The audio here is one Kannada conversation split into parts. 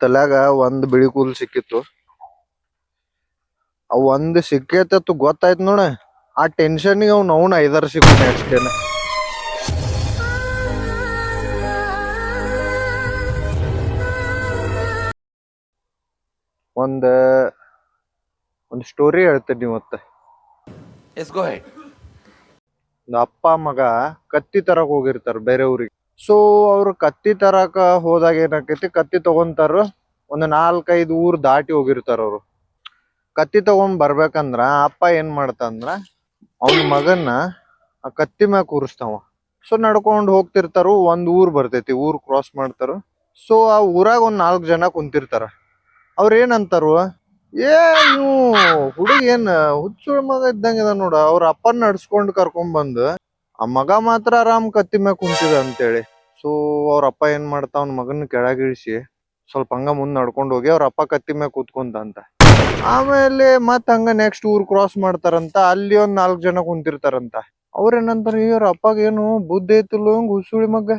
ತಲ್ಯಾಗ ಒಂದ್ ಬಿಳಿ ಕೂದಲು ಸಿಕ್ಕಿತ್ತು. ಅವ್ ಒಂದ್ ಸಿಕ್ಕೇತತ್ತು ಗೊತ್ತಾಯ್ತು ನೋಡ. ಆ ಟೆನ್ಷನ್ಗೆ ಅವ್ನ ಅವ್ನ ಐದಾರು ಸಿಕ್ಕು ಅಷ್ಟೇನೆ ಒಂದ ಒಂದ್ ಸ್ಟೋರಿ ಹೇಳ್ತೇನೆ ಎಸ್ ಗೋ ಹೆಡ್ ಅಪ್ಪ ಮಗ ಕತ್ತಿ ತರಕ್ ಹೋಗಿರ್ತಾರ ಬೇರೆ ಊರಿಗೆ. ಸೊ ಅವ್ರು ಕತ್ತಿ ತರಕ ಹೋದಾಗ ಏನಾಕೈತಿ, ಕತ್ತಿ ತಗೊಂತಾರ, ಒಂದು ನಾಲ್ಕೈದು ಊರ್ ದಾಟಿ ಹೋಗಿರ್ತಾರ ಅವ್ರು. ಕತ್ತಿ ತಗೊಂಡ್ ಬರ್ಬೇಕಂದ್ರ ಅಪ್ಪ ಏನ್ ಮಾಡ್ತಂದ್ರ, ಅವ್ನ ಮಗನ್ನ ಆ ಕತ್ತಿ ಮ್ಯಾಗ ಕೂರಿಸ್ತಾವ. ಸೊ ನಡ್ಕೊಂಡ್ ಹೋಗ್ತಿರ್ತಾರು, ಒಂದ್ ಊರ್ ಬರ್ತೈತಿ, ಊರ್ ಕ್ರಾಸ್ ಮಾಡ್ತಾರ. ಸೊ ಆ ಊರಾಗ ಒಂದ್ ನಾಲ್ಕ್ ಜನ ಕುಂತಿರ್ತಾರ. ಅವ್ರ ಏನಂತಾರು ಏ ನೀವು ಹುಡುಗ ಏನ್ ಹುಚ್ಚು ಮಗ ಇದ್ದಂಗ ಇದ ನೋಡ, ಅವ್ರ ಅಪ್ಪನ ನಡ್ಸ್ಕೊಂಡ್ ಕರ್ಕೊಂಡ್ ಬಂದ್ ಆ ಮಗ ಮಾತ್ರ ಆರಾಮ್ ಕತ್ತಿ ಮೇಲೆ ಕುಂತಿದ ಅಂತೇಳಿ. ಸೊ ಅವ್ರ ಅಪ್ಪ ಏನ್ ಮಾಡ್ತಾ, ಅವ್ನ ಮಗನ ಕೆಳಗಿಳಿಸಿ ಸ್ವಲ್ಪ ಹಂಗ ಮುಂದ್ ನಡ್ಕೊಂಡ್ ಹೋಗಿ ಅವ್ರ ಅಪ್ಪ ಕತ್ತಿ ಮೇಲೆ ಕೂತ್ಕೊಂತ ಅಂತ. ಆಮೇಲೆ ಮತ್ ಹಂಗ ನೆಕ್ಸ್ಟ್ ಊರ್ ಕ್ರಾಸ್ ಮಾಡ್ತಾರಂತ, ಅಲ್ಲಿ ಒಂದ್ ನಾಲ್ಕ್ ಜನ ಕುಂತಿರ್ತಾರಂತ. ಅವ್ರ ಏನಂತಾರ ಇವ್ರ ಅಪ್ಪಗ ಏನು ಬುದ್ಧಿ ಐತಿಲ್ಲ, ಹಂಗ ಹುಸುಳಿ ಮಗ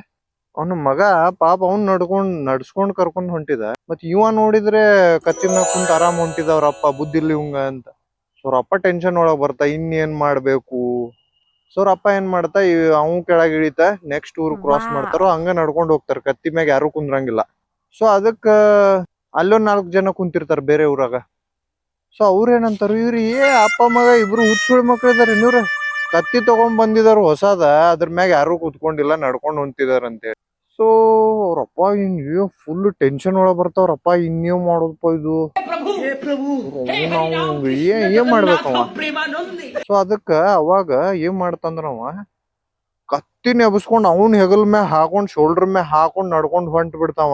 ಅವ್ನ ಮಗ ಪಾಪ ಅವ್ನ್ ನಡ್ಕೊಂಡ್, ನಡ್ಸ್ಕೊಂಡ್ ಕರ್ಕೊಂಡ್ ಹೊಂಟಿದ. ಮತ್ ಇವ ನೋಡಿದ್ರೆ ಕತ್ತಿ ಮ್ಯಾಗ ಕುಂತ ಆರಾಮ್ ಹೊಂಟಿದ ಅವ್ರ ಅಪ್ಪ, ಬುದ್ಧಿ ಇಲ್ಲ ಇವಂಗ ಅಂತ. ಸೊ ಅವ್ರ ಅಪ್ಪ ಟೆನ್ಷನ್ ಒಳಗ್ ಬರ್ತಾ, ಇನ್ನೇನ್ ಮಾಡ್ಬೇಕು? ಸೊ ಅಪ್ಪ ಏನ್ ಮಾಡ್ತಾ ಅವ್ ಕೆಳಗ್ ಇಳಿತ ನೆಕ್ಸ್ಟ್ ಊರ್ ಕ್ರಾಸ್ ಮಾಡ್ತಾರೋ ಹಂಗ ನಡ್ಕೊಂಡ್ ಹೋಗ್ತಾರ. ಕತ್ತಿ ಮ್ಯಾಗ ಯಾರು ಕುಂದ್ರಂಗಿಲ್ಲ. ಸೊ ಅದಕ್ಕ ಅಲ್ಲೊಂದ್ ನಾಲ್ಕ್ ಜನ ಕುಂತಿರ್ತಾರ ಬೇರೆ ಊರಾಗ. ಸೊ ಅವ್ರ ಏನಂತಾರ ಇವ್ರಿ ಏ ಅಪ್ಪ ಮಗ ಇಬ್ರು ಹುಚ್ಚುಳ್ ಮಕ್ಳು ಇದಾರ ಇನ್ನೂರ ಕತ್ತಿ ತಗೊಂಡ್ ಬಂದಿದಾರ ಹೊಸದ ಅದ್ರ ಮ್ಯಾಗ ಯಾರು ಕುತ್ಕೊಂಡಿಲ್ಲ ನಡ್ಕೊಂಡ್ ಹೊಂತಿದಾರ ಅಂತೇಳಿ ಸೊ ಅವ್ರಪ್ಪ ಇನ್ ಫುಲ್ ಟೆನ್ಷನ್ ಒಳಗ್ ಬರ್ತಾವ್ರಪ್ಪ ಇನ್ನೇ ಮಾಡೋದಪ್ಪ ಇದು? ನಾವು ಏನ್ ಏನ್ ಮಾಡ್ಬೇಕವ ಸೊ ಅದಕ್ಕ ಅವಾಗ ಏನ್ ಮಾಡ್ತಂದ್ರವ? ಕತ್ತಿ ನೆಬಸ್ಕೊಂಡ್ ಅವನ್ ಹೆಗಲ್ ಮ್ಯಾಗ ಹಾಕೊಂಡ್ ಶೋಲ್ಡರ್ ಮ್ಯಾಗ ಹಾಕೊಂಡ್ ನಡ್ಕೊಂಡ್ ಹೊಂಟ್ ಬಿಡ್ತಾವ.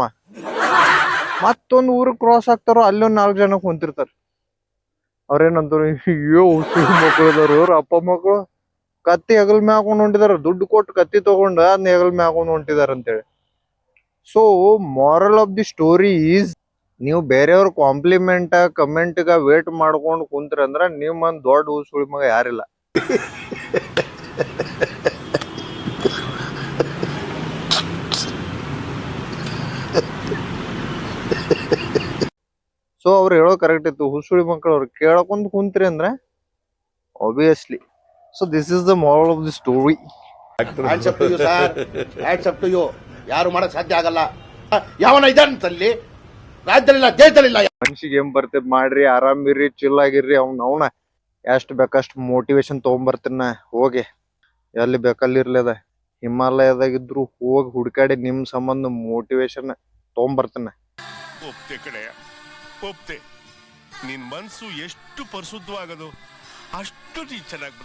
ಮತ್ತೊಂದ್ ಊರ್ ಕ್ರಾಸ್ ಆಗ್ತಾರೋ ಅಲ್ಲೊಂದ್ ನಾಲ್ಕು ಜನ ಕುಂತಿರ್ತಾರ. ಅವ್ರೇನಂತಾರ ಅಯ್ಯೋ ಮಕ್ಕಳು ಅವ್ರ ಅಪ್ಪ ಮಕ್ಳು. ಕತ್ತಿ ಹೆಗಲ್ ಮ್ಯಾಗ ಹಾಕೊಂಡ್ ಹೊಂಟಿದಾರ ದುಡ್ಡು ಕೊಟ್ಟು ಕತ್ತಿ ತಗೊಂಡ ಅದ್ನ ಹೆಗಲ್ ಮ್ಯಾಗ ಹಾಕೊಂಡ್ ಹೊಂಟಿದಾರ ಅಂತೇಳಿ so moral of the story is ನೀವು ಬೇರೆಯವ್ರ ಕಾಂಪ್ಲಿಮೆಂಟ್ ಕಮೆಂಟ್ ಗ ವೇಟ್ ಮಾಡ್ಕೊಂಡು ಕುಂತ್ರಿ ಅಂದ್ರ ನಿಮ್ಮಂದ್ ದೊಡ್ಡ ಹೂಸುಳಿ ಮಗ ಯಾರಿಲ್ಲ. ಸೊ ಅವ್ರು ಹೇಳೋ ಕರೆಕ್ಟ್ ಇತ್ತು. ಹುಸುಳಿ ಮಕ್ಕಳು ಅವ್ರು ಕೇಳಕೊಂಡ್ ಕುಂತ್ರಿ ಅಂದ್ರೆ obviously so this is the moral of the story ಯಾರು ಮಾಡಕ್ ಸಾಧ್ಯ ಆಗಲ್ಲ. ಯಾವನ ಇದ್ದಾನಂತಲ್ಲಿ ರಾಜ್ಯದಲ್ಲಿಲ್ಲ ದೇಶದಲ್ಲಿಲ್ಲ. ಮನ್ಸಿಗೆ ಏನ್ ಬರ್ತೇ ಮಾಡ್ರಿ ಆರಾಮಿರ್ರಿ ಚಿಲ್ ಆಗಿರ್ರಿ ಅವ್ನ ಅವನ. ಎಷ್ಟ್ ಬೇಕಷ್ಟ್ ಮೋಟಿವೇಶನ್ ತಗೊಂಬರ್ತೀನ ಹೋಗಿ. ಎಲ್ಲಿ ಬೇಕಲ್ಲಿ ಹಿಮಾಲಯದಾಗ ಹಿಮಾಲಯದಾಗಿದ್ರು ಹೋಗಿ ಹುಡ್ಕಾಡಿ ನಿಮ್ ಸಂಬಂಧ ಮೋಟಿವೇಶನ್ ತಗೊಂಬರ್ತೀನ ಒಪ್ತೆ ಕಡೆಯ ಒಪ್ತೆ. ನಿನ್ ಮನ್ಸು ಎಷ್ಟು ಪರಿಶುದ್ಧವಾಗದು ಅಷ್ಟು ನೀ ಚೆನ್ನಾಗಿ